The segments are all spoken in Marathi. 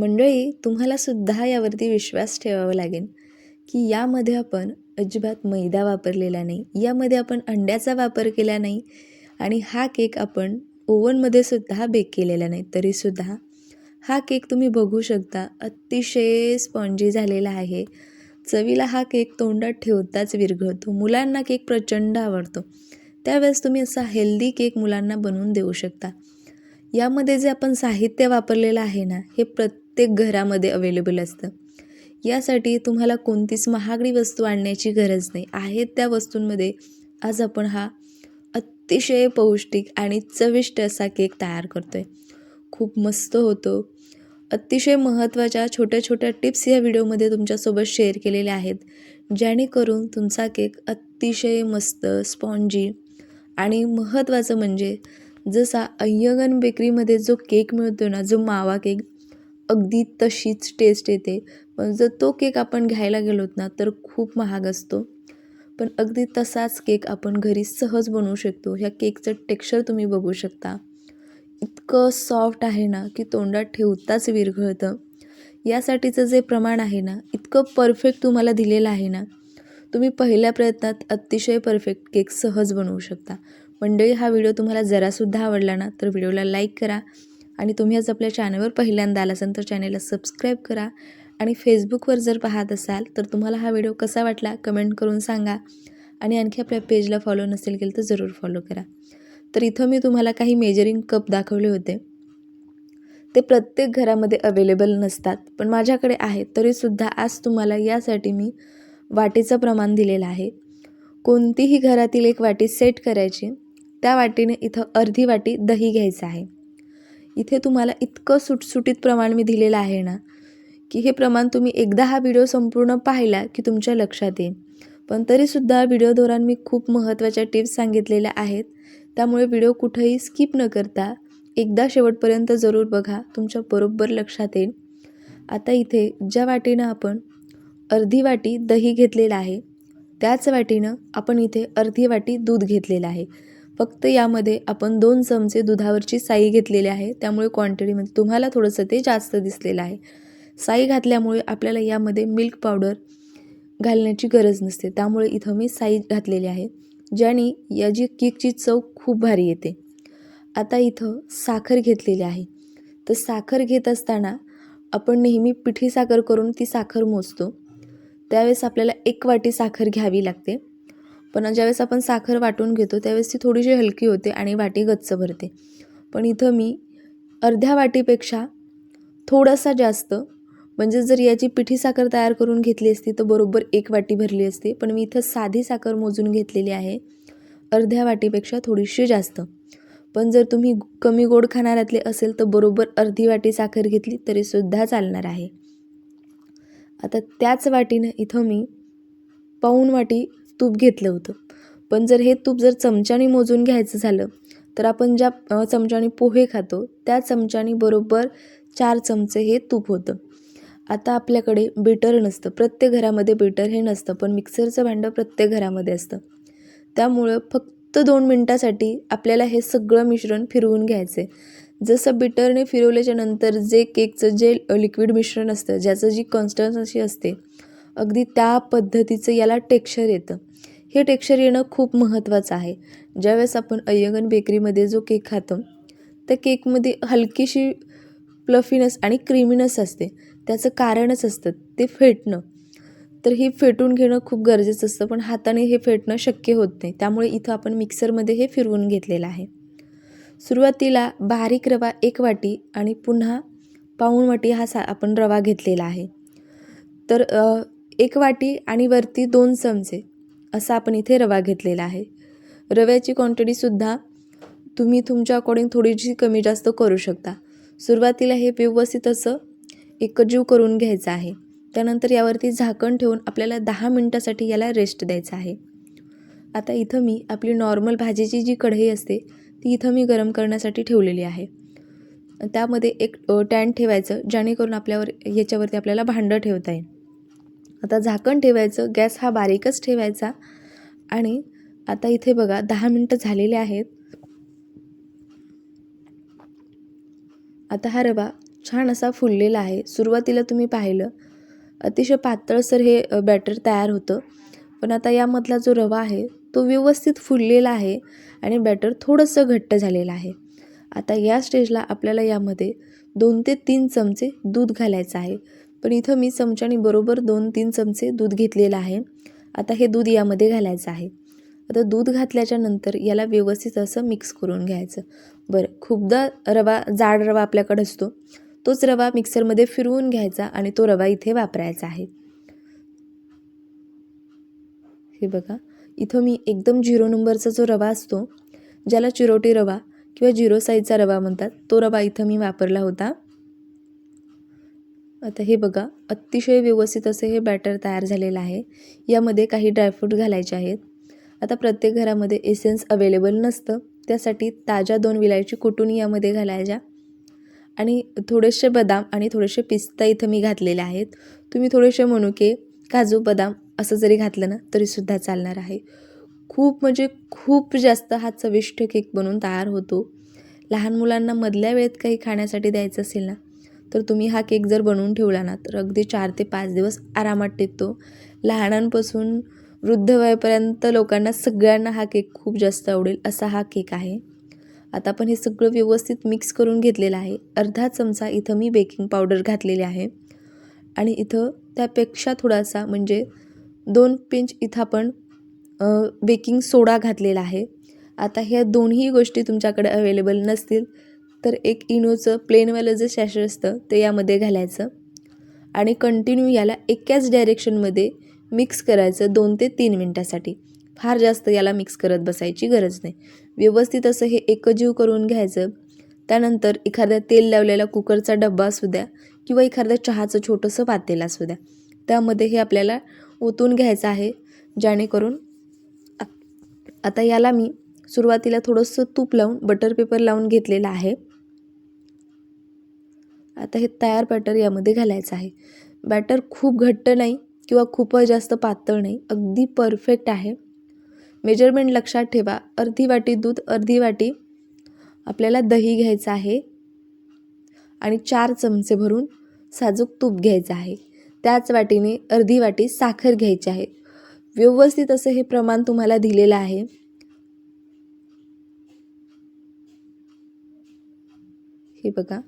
मंडळी तुम्हालासुद्धा यावरती विश्वास ठेवावा लागेल की यामध्ये आपण अजिबात मैदा वापरलेला नाही यामध्ये आपण अंड्याचा वापर केला नाही आणि हा केक आपण ओव्हनमध्ये सुद्धा बेक केलेला नाही तरीसुद्धा हा केक तुम्ही बघू शकता अतिशय स्पॉन्जी झालेला आहे. चवीला हा केक तोंडात ठेवताच विरघळतो मुलांना केक प्रचंड आवडतो. त्यावेळेस तुम्ही असा हेल्दी केक मुलांना बनवून देऊ शकता. यामध्ये जे आपण साहित्य वापरलेलं आहे ना हे प्रत्येक घरामध्ये अवेलेबल असतं. यासाठी तुम्हाला कोणतीच महागडी वस्तू आणण्याची गरज नाही. आहेत त्या वस्तूंमध्ये आज आपण हा अतिशय पौष्टिक आणि चविष्ट असा केक तयार करतो आहे खूप मस्त होतो. अतिशय महत्त्वाच्या छोट्या छोट्या टिप्स या व्हिडिओमध्ये तुमच्यासोबत शेअर केलेल्या आहेत. जेणेकरून तुमचा केक अतिशय मस्त स्पॉन्जी आणि महत्त्वाचं म्हणजे जसा अय्यगन बेकरीमध्ये जो केक मिळतो ना जो मावा केक अगदी तशीच टेस्ट येते. पण जर तो केक आपण घ्यायला गेलोत ना तर खूप महाग असतो. पण अगदी तसाच केक आपण घरी सहज बनवू शकतो. ह्या केकचं टेक्स्चर तुम्ही बघू शकता. इतकं सॉफ्ट आहे ना की तोंडात ठेवताच विरघळतं. यासाठीचं जे प्रमाण आहे ना इतकं परफेक्ट तुम्हाला दिलेलं आहे ना तुम्ही पहिल्या प्रयत्नात अतिशय परफेक्ट केक सहज बनवू शकता. मंडळी हा व्हिडिओ तुम्हाला जरासुद्धा आवडला ना तर व्हिडिओला लाईक करा. आणि तुम्ही आज आपल्या चॅनलवर पहिल्यांदा आला असाल तर चॅनलला सबस्क्राईब करा. आणि फेसबुकवर जर पाहत असाल तर तुम्हाला हा व्हिडिओ कसा वाटला कमेंट करून सांगा. आणि आणखी आपल्या पेजला फॉलो नसेल केलं तर जरूर फॉलो करा. तर इथं मी तुम्हाला काही मेजरिंग कप दाखवले होते. ते प्रत्येक घरामध्ये अवेलेबल नसतात. पण माझ्याकडे आहे तरीसुद्धा आज तुम्हाला यासाठी मी वाटीचं प्रमाण दिलेलं आहे. कोणतीही घरातील एक वाटी सेट करायची. त्या वाटीने इथं अर्धी वाटी दही घ्यायचं आहे. इथे तुम्हाला इतकं सुटसुटीत प्रमाण मी दिलेलं आहे ना की हे प्रमाण तुम्ही एकदा हा व्हिडिओ संपूर्ण पाहिला की तुमच्या लक्षात येईल. पण तरीसुद्धा व्हिडिओ दौरान मी खूप महत्त्वाच्या टिप्स सांगितलेल्या आहेत. त्यामुळे व्हिडिओ कुठंही स्किप न करता एकदा शेवटपर्यंत जरूर बघा तुमच्या बरोबर लक्षात येईल. आता इथे ज्या वाटीनं आपण अर्धी वाटी दही घेतलेलं आहे त्याच वाटीनं आपण इथे अर्धी वाटी दूध घेतलेलं आहे. फक्त यामध्ये आपण दोन चमचे दुधावरची साई घेतलेली आहे. त्यामुळे क्वांटिटीमध्ये तुम्हाला थोडंसं ते जास्त दिसलेलं आहे. साई घातल्यामुळे आपल्याला यामध्ये मिल्क पावडर घालण्याची गरज नसते. त्यामुळे इथं मी साई घातलेली आहे ज्याने याची केकची चव खूप भारी येते. आता इथं साखर घेतलेली आहे. तर साखर घेत असताना आपण नेहमी पिठी साखर करून ती साखर मोजतो. त्यावेळेस आपल्याला एक वाटी साखर घ्यावी लागते. पण ज्यावेळेस आपण साखर वाटून घेतो त्यावेळेस ती थोडीशी हलकी होते आणि वाटी गच्च भरते. पण इथं मी अर्ध्या वाटीपेक्षा थोडासा जास्त म्हणजे जर याची पिठी साखर तयार करून घेतली असती तर बरोबर एक वाटी भरली असती. पण मी इथं साधी साखर मोजून घेतलेली आहे अर्ध्या वाटीपेक्षा थोडीशी जास्त. पण जर तुम्ही कमी गोड खाणाऱ्यातले असेल तर बरोबर अर्धी वाटी साखर घेतली तरीसुद्धा चालणार आहे. आता त्याच वाटीनं इथं मी पाऊण वाटी तूप घेतलं होतं. पण जर हे तूप जर चमच्याने मोजून घ्यायचं झालं तर आपण ज्या चमच्याने पोहे खातो त्या चमच्याने बरोबर चार चमचे हे तूप होतं. आता आपल्याकडे बेटर नसतं. प्रत्येक घरामध्ये बेटर हे नसतं पण मिक्सरचं भांडं प्रत्येक घरामध्ये असतं. त्यामुळं फक्त दोन मिनटासाठी आपल्याला हे सगळं मिश्रण फिरवून घ्यायचं आहे जसं बिटरने फिरवल्याच्या नंतर जे केकचं जे लिक्विड मिश्रण असतं ज्याचं जी कॉन्स्टन्सी असते अगदी त्या पद्धतीचं याला टेक्स्चर येतं. हे टेक्स्चर येणं खूप महत्त्वाचं आहे. ज्यावेळेस आपण अय्यगन बेकरीमध्ये जो केक खातो त्या केकमध्ये हलकीशी प्लफिनस आणि क्रीमिनस असते. त्याचं कारणच असतं ते फेटणं. तर हे फेटून घेणं खूप गरजेचं असतं पण हाताने हे फेटणं शक्य होत नाही. त्यामुळे इथं आपण मिक्सरमध्ये हे फिरवून घेतलेलं आहे. सुरुवातीला बारीक रवा एक वाटी आणि पुन्हा पाऊण वाटी हा सा आपण रवा घेतलेला आहे. तर एक वाटी आणि वरती दोन चमचे असा आपण इथे रवा घेतलेला आहे. रव्याची क्वांटिटीसुद्धा तुम्ही तुमच्या अकॉर्डिंग थोडीशी कमी जास्त करू शकता. सुरुवातीला हे व्यवस्थित असं एकजीव करून घ्यायचं आहे. त्यानंतर यावरती झाकण ठेवून आपल्याला दहा मिनटासाठी याला रेस्ट द्यायचा आहे. आता इथं मी आपली नॉर्मल भाजीची जी कढई असते ती इथं मी गरम करण्यासाठी ठेवलेली आहे. त्यामध्ये एक टॅन ठेवायचं जेणेकरून आपल्यावर याच्यावरती आपल्याला भांडं ठेवता येईल. आता झाकण ठेवायचं गॅस हा बारीकच ठेवायचा. आणि आता इथे बघा दहा मिनटं झालेले आहेत. आता हा रवा छान असा फुललेला आहे. सुरुवातीला तुम्ही पाहिलं अतिशय पातळसर हे बॅटर तयार होतं. पण आता यामधला जो रवा आहे तो व्यवस्थित फुललेला आहे आणि बॅटर थोडंसं घट्ट झालेलं आहे. आता या स्टेजला आपल्याला यामध्ये दोन ते तीन चमचे दूध घालायचं आहे. पण इथं मी चमच्याने बरोबर दोन तीन चमचे दूध घेतलेलं आहे. आता हे दूध यामध्ये घालायचं आहे. आता दूध घातल्याच्या नंतर याला व्यवस्थित असं मिक्स करून घ्यायचं. बरं खूपदा रवा जाड रवा आपल्याकडे असतो. तोच रवा मिक्सरमध्ये फिरवून घ्यायचा आणि तो रवा इथे वापरायचा आहे. हे बघा इथं मी एकदम झिरो नंबरचा जो रवा असतो ज्याला चिरोटी रवा किंवा झिरो साईजचा रवा म्हणतात तो रवा इथं मी वापरला होता. आता हे बघा अतिशय व्यवस्थित असे हे बॅटर तयार झालेलं आहे. यामध्ये काही ड्रायफ्रूट घालायचे आहेत. आता प्रत्येक घरामध्ये एसेन्स अवेलेबल नसतं. त्यासाठी ताज्या दोन विलायची कुटून यामध्ये घालायच्या. आणि थोडेसे बदाम आणि थोडेसे पिस्ता इथं मी घातलेले आहेत. तुम्ही थोडेसे मनुके काजू बदाम असं जरी घातलं ना तरीसुद्धा चालणार आहे. खूप म्हणजे खूप जास्त हा चविष्ट केक बनून तयार होतो. लहान मुलांना मधल्या वेळेत काही खाण्यासाठी द्यायचं असेल ना तर तुम्ही हा केक जर बनवून ठेवला ना तर अगदी चार ते पाच दिवस आरामात टिकतो. लहानांपासून वृद्ध वयापर्यंत लोकांना सगळ्यांना हा केक खूप जास्त आवडेल असा हा केक आहे. आता आपण हे सगळं व्यवस्थित मिक्स करून घेतलेलं आहे. अर्धा चमचा इथं मी बेकिंग पावडर घातलेली आहे. आणि इथं त्यापेक्षा थोडासा म्हणजे दोन पिंच इथं आपण बेकिंग सोडा घातलेला आहे. आता ह्या दोन्ही गोष्टी तुमच्याकडे अवेलेबल नसतील तर एक इनोचं प्लेनवालं जे शॅशे असतं ते यामध्ये घालायचं. आणि कंटिन्यू याला एकाच डायरेक्शनमध्ये मिक्स करायचं दोन ते तीन मिनटासाठी. फार जास्त याला मिक्स करत बसायची गरज नाही. व्यवस्थित असं हे एकजीव करून घ्यायचं. त्यानंतर एखाद्या तेल लावलेला कुकरचा डब्बा असू द्या किंवा एखाद्या चहाचं छोटंसं पातेल असू द्या. त्यामध्ये हे आपल्याला ओतून घ्यायचं आहे. जेणेकरून आता याला मी सुरुवातीला थोडंसं तूप लावून बटर पेपर लावून घेतलेलं आहे. आता हे तयार बॅटर यामध्ये घालायचं आहे. बॅटर खूप घट्ट नाही किंवा खूपच जास्त पातळ नाही अगदी परफेक्ट आहे. मेजरमेंट लक्षात ठेवा. अर्धी वाटी दूध अर्धी वाटी आपल्याला दही घ्यायचं आहे आणि चार चमचे भरून साजूक तूप घ्यायचं आहे. त्याच वाटीने अर्धी वाटी साखर घ्यायची आहे. व्यवस्थित असं हे प्रमाण तुम्हाला दिलेलं आहे. हे बघा.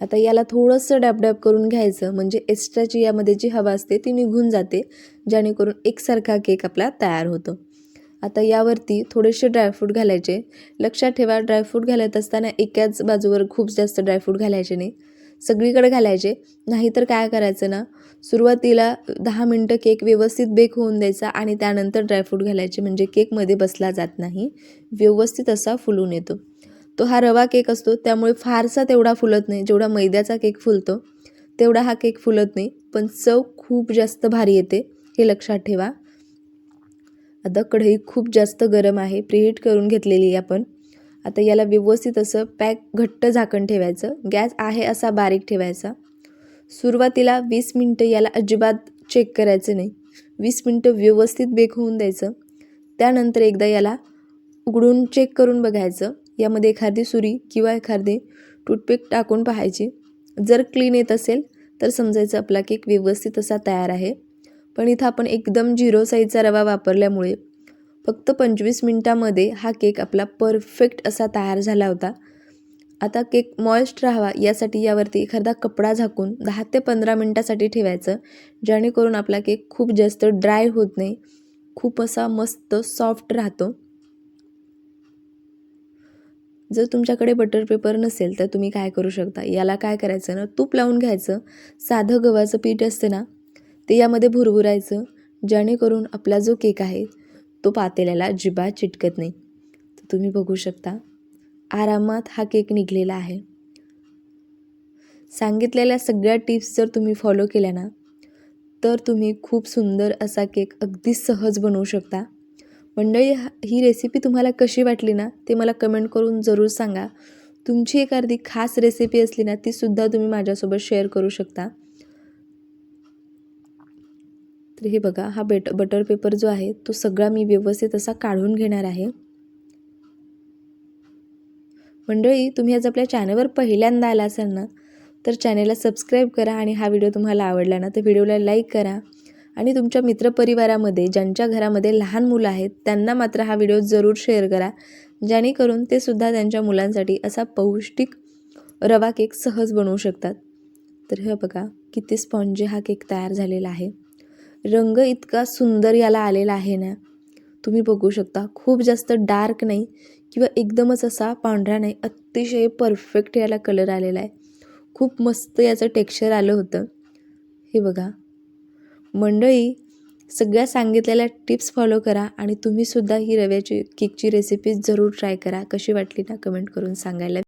आता याला थोडंसं डॅबडॅब करून घ्यायचं म्हणजे एक्स्ट्राची यामध्ये जी हवा असते ती निघून जाते जेणेकरून एकसारखा केक आपला तयार होतो. आता यावरती थोडेसे ड्रायफ्रूट घालायचे. लक्षात ठेवा ड्रायफ्रूट घालत असताना एकाच बाजूवर खूप जास्त ड्रायफ्रूट घालायचे नाही. सगळीकडे घालायचे. नाहीतर काय करायचं ना सुरुवातीला दहा मिनटं केक व्यवस्थित बेक होऊन द्यायचा आणि त्यानंतर ड्रायफ्रूट घालायचे म्हणजे केकमध्ये बसला जात नाही. व्यवस्थित असा फुलून येतो. तो हा रवा केक असतो त्यामुळे फारसा तेवढा फुलत नाही. जेवढा मैद्याचा केक फुलतो तेवढा हा केक फुलत नाही. पण चव खूप जास्त भारी येते हे लक्षात ठेवा. आता कढई खूप जास्त गरम आहे प्रिहीट करून घेतलेली आहे आपण. आता याला व्यवस्थित असं पॅक घट्ट झाकण ठेवायचं. गॅस आहे असा बारीक ठेवायचा. सुरुवातीला वीस मिनटं याला अजिबात चेक करायचं नाही. वीस मिनटं व्यवस्थित बेक होऊन द्यायचं. त्यानंतर एकदा याला उघडून चेक करून बघायचं. यामध्ये एखादी सुरी किंवा एखादे टूथपिक टाकून पाहायची. जर क्लीन येत असेल तर समजायचं आपला केक व्यवस्थित असा तयार आहे. पण इथं आपण एकदम झिरो साईजचा रवा वापरल्यामुळे फक्त पंचवीस मिनटामध्ये हा केक आपला परफेक्ट असा तयार झाला होता. आता केक मॉइस्ट राहावा यासाठी यावरती एखादा कपडा झाकून दहा ते पंधरा मिनटासाठी ठेवायचं जेणेकरून आपला केक खूप जास्त ड्राय होत नाही. खूप असा मस्त सॉफ्ट राहतो. जर तुमच्याकडे बटर पेपर नसेल तर तुम्ही काय करू शकता? याला काय करायचं ना तूप लावून घ्यायचं. साधं गव्हाचं पीठ असतं ना ते यामध्ये भुरभुरायचं. जेणेकरून आपला जो केक आहे तो पातेल्याला जिबा चिटकत नाही. तर तुम्ही बघू शकता आरामात हा केक निघलेला आहे. सांगितलेल्या सगळ्या टिप्स जर तुम्ही फॉलो केल्या ना तर तुम्ही खूप सुंदर असा केक अगदी सहज बनवू शकता. मंडळी ही रेसिपी तुम्हाला कशी वाटली ना ते मला कमेंट करून जरूर सांगा. तुमची एक अर्धी खास रेसिपी असली ना तीसुद्धा तुम्ही माझ्यासोबत शेअर करू शकता. तर हे बघा हा बेट बटर पेपर जो आहे तो सगळा मी व्यवस्थित असा काढून घेणार आहे. मंडळी तुम्ही आज आपल्या चॅनलवर पहिल्यांदा आला असाल ना तर चॅनलला सबस्क्राईब करा आणि हा व्हिडिओ तुम्हाला आवडला ना तर व्हिडिओला लाईक करा. आणि तुमच्या मित्रपरिवारामध्ये ज्यांच्या घरामध्ये लहान मुलं आहेत त्यांना मात्र हा व्हिडिओ जरूर शेअर करा. जेणेकरून ते सुद्धा त्यांच्या मुलांसाठी असा पौष्टिक रवा केक सहज बनवू शकतात. तर हे बघा किती स्पॉन्जी हा केक तयार झालेला आहे. रंग इतका सुंदर याला आलेला आहे ना. तुम्ही बघू शकता खूप जास्त डार्क नाही किंवा एकदमच असा पांढरा नाही अतिशय परफेक्ट याला कलर आलेला आहे. खूप मस्त याचं टेक्स्चर आलं होतं. हे बघा मंडळी सगळ्या सांगितलेल्या टिप्स फॉलो करा आणि तुम्हीसुद्धा ही रव्याची केकची रेसिपी जरूर ट्राय करा. कशी वाटली ना कमेंट करून सांगायला.